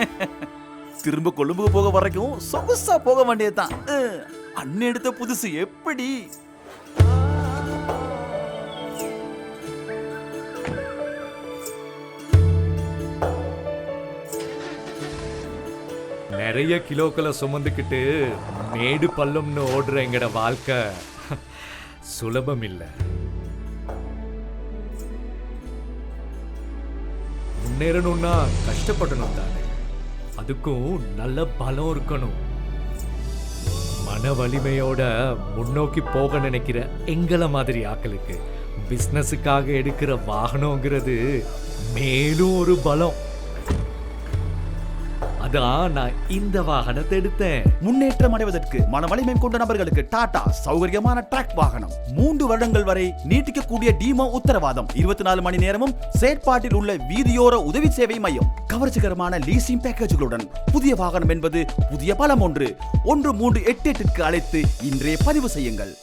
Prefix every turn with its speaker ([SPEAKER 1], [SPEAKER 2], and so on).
[SPEAKER 1] திரும்ப கொழும்புக்கு போக வரைக்கும் சொகுசா போக வேண்டியதுதான். அண்ணன் எடுத்த புதுசு எப்படி?
[SPEAKER 2] நிறைய கிலோக்களை சுமந்துக்கிட்டு மேடு பள்ளம்னு ஓடுற எங்கட வாழ்க்கை. சுலபம் இல்லை. முன்னேறணும்னா கஷ்டப்படணும் தானே. அதுக்கும் நல்ல பலம் இருக்கணும். மன வலிமையோட முன்னோக்கி போக நினைக்கிற எங்களை மாதிரி ஆட்களுக்கு பிஸ்னஸுக்காக எடுக்கிற வாகனங்கிறது மேலும் ஒரு பலம். அதான் நான் இந்த வாகனத்தை எடுத்தேன்.
[SPEAKER 1] முன்னேற்றம் அடைவதற்கு மன வலிமை கொண்ட நபர்களுக்கு டாடா சௌகரியமான டிராக் வாகனம். மூன்று வருடங்கள் வரை நீட்டிக்கக்கூடிய டீமோ உத்தரவாதம். இருபத்தி நாலு மணி நேரமும் செயற்பாட்டில் உள்ள வீதியோர உதவி சேவை மையம். கவர்ச்சிகரமான லீசிங் பேக்கேஜ்களுடன் புதிய வாகனம் என்பது புதிய பலம் ஒன்று. ஒன்று மூன்று எட்டு எட்டிற்கு அழைத்து இன்றே பதிவு செய்யுங்கள்.